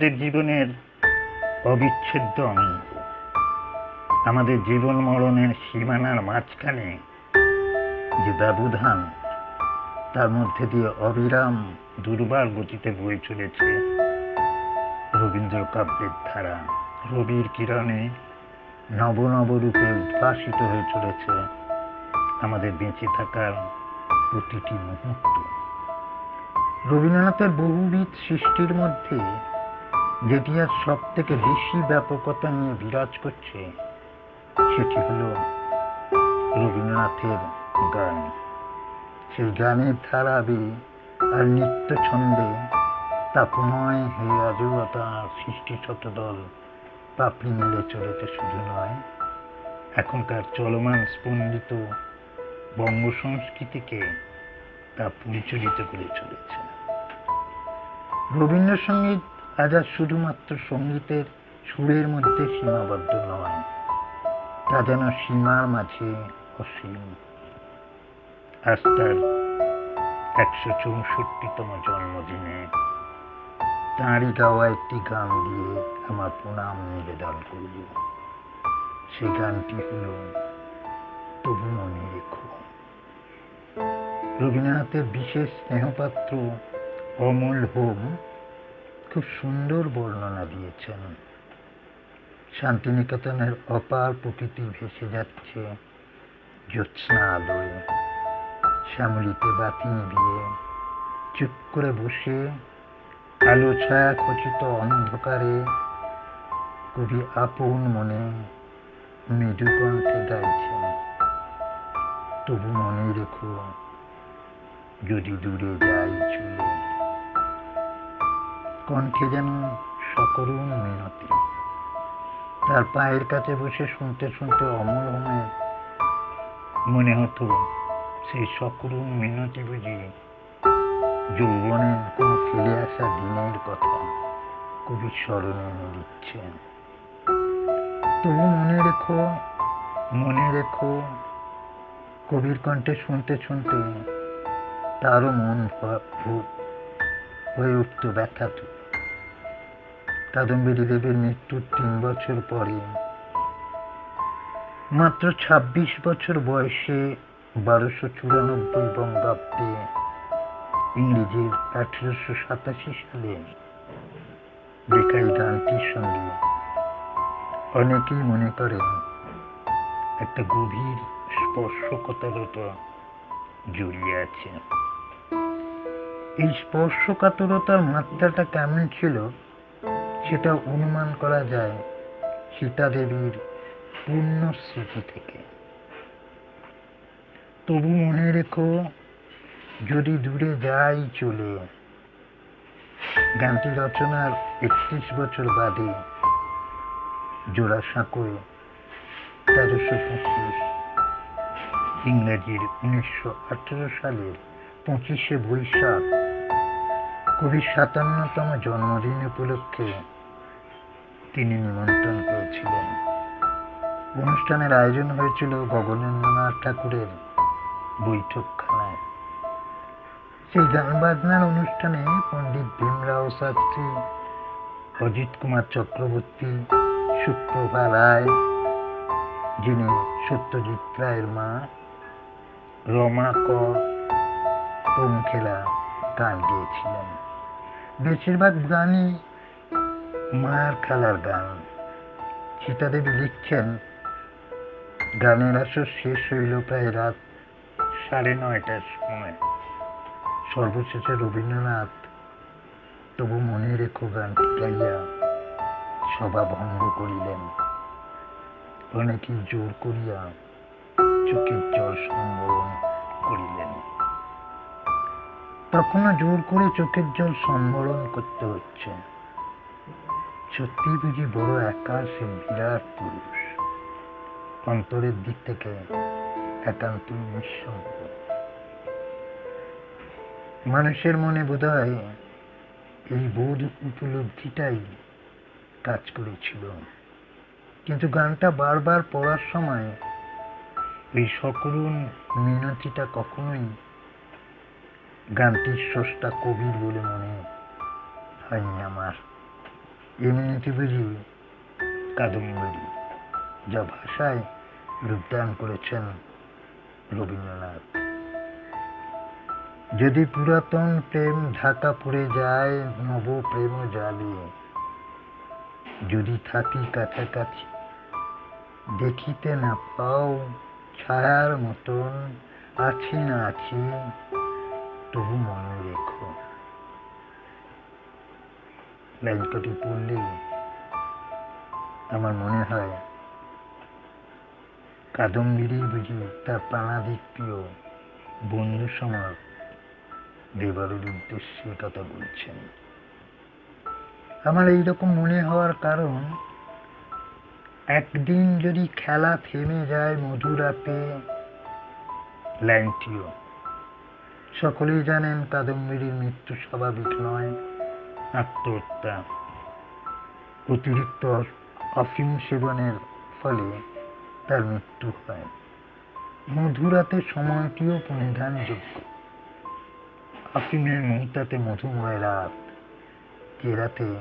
আমাদের জীবনের অবিচ্ছেদ্য অঙ্গ। আমাদের জীবন মরণের সীমানার মাঝখানে যে ব্যবধান, তার মধ্যে দিয়ে অবিরাম দুর্বার গতিতে বয়ে চলেছে রবীন্দ্র কাব্যের ধারা। রবির কিরণে নব নব রূপে উদ্ভাসিত হয়ে চলেছে আমাদের বেঁচে থাকার প্রতিটি মুহূর্ত। রবীন্দ্রনাথের বহুবিধ সৃষ্টির মধ্যে যেটি আর সব থেকে বেশি ব্যাপকতা নিয়ে বিরাজ করছে, সেটি হল রবীন্দ্রনাথের গান। সেই গানের ধারাবে আর নিত্য ছন্দে তাপময় হয়ে আজও তার সৃষ্টি শতদল পাপড়ি মিলে চলেছে শুধু নয়, এখনকার চলমান স্পন্দিত বঙ্গ সংস্কৃতিকে তা পরিচালিত করে চলেছে। রবীন্দ্রসঙ্গীত আর শুধুমাত্র সঙ্গীতের সুরের মধ্যে সীমাবদ্ধ নয় তা যেন সীমার মাঝে অসীম। আজ তার একশো চৌষট্টিতম জন্মদিনে তাঁরই গাওয়া একটি গান দিয়ে আমার প্রণাম নিবেদন করব সেই গানটি হল, তবু মনে রেখো। রবীন্দ্রনাথের বিশেষ স্নেহপাত্র অমল হোম খুব সুন্দর বর্ণনা দিয়েছেন। শান্তিনিকেতনের অপার প্রকৃতি ভেসে যাচ্ছে জ্যোৎস্না আলোয় শ্যামলিতে বাতি নিভিয়ে চুপ করে বসে আলো ছায়া খচিত অন্ধকারে কবি আপন মনে মৃদু কণ্ঠে গাইছেন, তবু মনে রেখো, যদি দূরে যাই চলে। কণ্ঠে যেন সকরুণ মিনতি। তার পায়ের কাছে বসে শুনতে শুনতে অমল হয়ে মনে হতো সেই সকরুণ মিনতি বুঝি যৌবনের কোনো ফিরে আসা দিনের কথা কবি স্মরণে এনে দিচ্ছেন তবু মনে রেখো মনে রেখো, কবির কণ্ঠে শুনতে শুনতে তারও মন হয়ে উঠত ব্যথাত কাদম্বরী দেবের মৃত্যুর তিন বছর পরে। মাত্র ছাব্বিশ বছর বয়সে বারোশো চুরানব্বই বঙ্গাব্দে ইংরেজির আঠেরোশো সাতাশি সালে এই গানটির সঙ্গে অনেকেই মনে করেন একটা গভীর স্পর্শকাতরতা জড়িয়ে আছে। এই স্পর্শকাতরতার মাত্রাটা কেমন ছিল? সেটা অনুমান করা যায় সীতা দেবীর পূর্ণ স্মৃতি থেকে। তবু মনে রেখো, যদি দূরে যাই চলে, গানটি রচনার একত্রিশ বছর বাদে জোড়াসাঁকোয় তেরোশো পঁচিশ ইংরেজির উনিশশো আঠেরো সালের পঁচিশে বৈশাখ কবির সাতান্নতম জন্মদিন উপলক্ষে তিনি নিমন্ত্রণ করেছিলেন। অনুষ্ঠানের আয়োজন হয়েছিল গগনেন্দ্রনাথ ঠাকুরের বৈঠকখানায়। সেই গান বাজনার অনুষ্ঠানে পণ্ডিত ভীমরাও শাস্ত্রী, অজিত কুমার চক্রবর্তী, সুপ্রভা রায়, যিনি সত্যজিৎ রায়ের মা, রমা কর প্রমুখেরা গান গেয়েছিলেন। বেশিরভাগ গানই মায়ের খেলার গান। সীতাদেবী লিখছেন, গানের আসর শেষ হইল প্রায় রাত সাড়ে নয়টার সময়। সর্বশেষে রবীন্দ্রনাথ তবু মনে রেখো গানটি গাইয়া সভা ভঙ্গ করিলেন। অনেকেই জোর করিয়া চোখের জল সম্বরণ করিলেন। তখনও জোর করে চোখের জল সম্বরণ করতে হচ্ছে। সত্যি বুঝি বড় একা সে বিরাট পুরুষ। অন্তরের দিক থেকে একান্ত নিঃসঙ্গ। মানুষের মনে বোধ হয় এই বোধ উপলব্ধিটাই কাজ করেছিল। কিন্তু গানটা বারবার পড়ার সময় এই সকরুণ মিনতিটা কখনোই গানটির স্রষ্টা কবির বলে মনে হয়নি আমার। এমনিতে বুঝি কাদম্বরী যা ভাষায় রূপদান করেছেন রবীন্দ্রনাথ। যদি পুরাতন প্রেম ঢাকা পড়ে যায়, নব প্রেম জালে। যদি থাকি কাছাকাছি, দেখিতে না পাও ছায়ার মতন, আছি না আছি তবু মনে রেখো কটি পড়লেই আমার মনে হয় কাদম্বিরি বুঝি তার প্রাণাধিক প্রিয় বন্ধু সমাজ দেবারের উদ্দেশ্যে কথা বলছেন আমার এইরকম মনে হওয়ার কারণ একদিন যদি খেলা থেমে যায় মধুরাতে লাইনটিও সকলেই জানেন কাদম্বরীর মৃত্যু স্বাভাবিক নয়। আত্মহত্যা অতিরিক্ত অফিম সেবনের ফলে তার মৃত্যু হয়। মধুরাতে সময়টিও পরিধানযোগ্য আফিমের মুহূর্তাতে মধুময় রাত। যে রাতে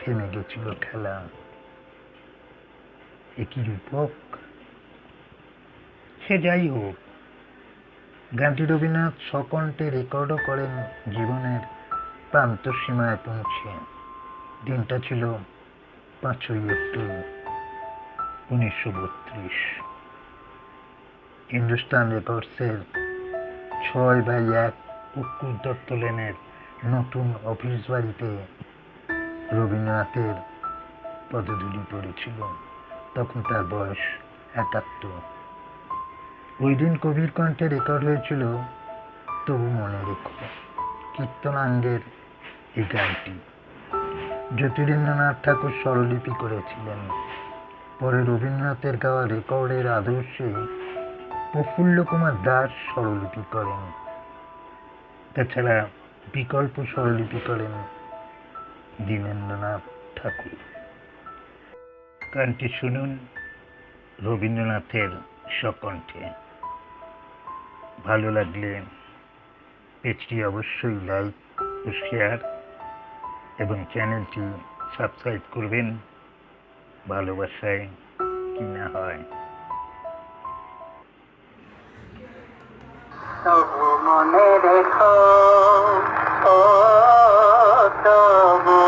থেমে গেছিল খেলা। একই রূপক। সে যাই হোক গানটি রবীন্দ্রনাথ সকণ্ঠে রেকর্ডও করেন জীবনের প্রান্ত সীমায় পৌঁছে। দিনটা ছিল পাঁচই এপ্রিল উনিশশো বত্রিশ। হিন্দুস্তান রেকর্ডসের ছয় বাই এক উত্তর দত্ত লেনের নতুন অফিস বাড়িতে রবীন্দ্রনাথের পদধূলি পড়েছিল। তখন তার বয়স একাত্তর। ওই দিন কবির কণ্ঠে রেকর্ড হয়েছিল, তবু মনে রেখো কীর্তনাঙ্গের এই গানটি। জ্যোতিরেন্দ্রনাথ ঠাকুর স্বরলিপি করেছিলেন। পরে রবীন্দ্রনাথের গাওয়া রেকর্ডের আদর্শে প্রফুল্ল কুমার দাস স্বরলিপি করেন। তাছাড়া বিকল্প স্বরলিপি করেন দীনেন্দ্রনাথ ঠাকুর। গানটি শুনুন রবীন্দ্রনাথের সকণ্ঠে ভালো লাগলে পেজটি অবশ্যই লাইক ও শেয়ার এবং চ্যানেলটি সাবস্ক্রাইব করবেন ভালোবাসায় কি না হয়। তবু মনে রেখো তবু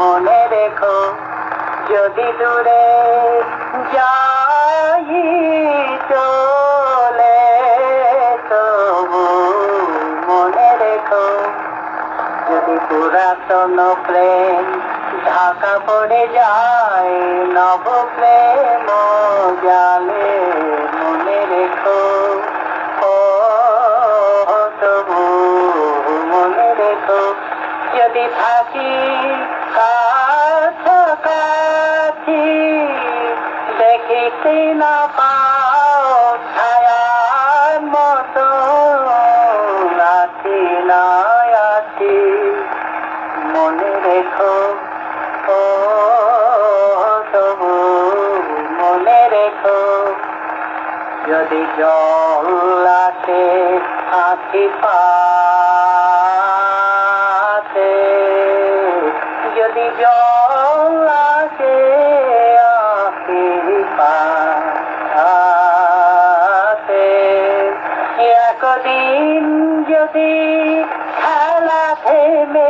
মনে রেখো, যদি দূরে যাই পুরাতন প্রেম, ঢাকা পড়ে যায় নব প্রেম, জালে মনে রেখো। ও, তবু মনে রেখো, যদি থাকি কাছাকাছি, দেখিতে না যদি জল আসে আখি পাতে যদি জল আসে আখি পাতে একদিন যদি খেলা থেমে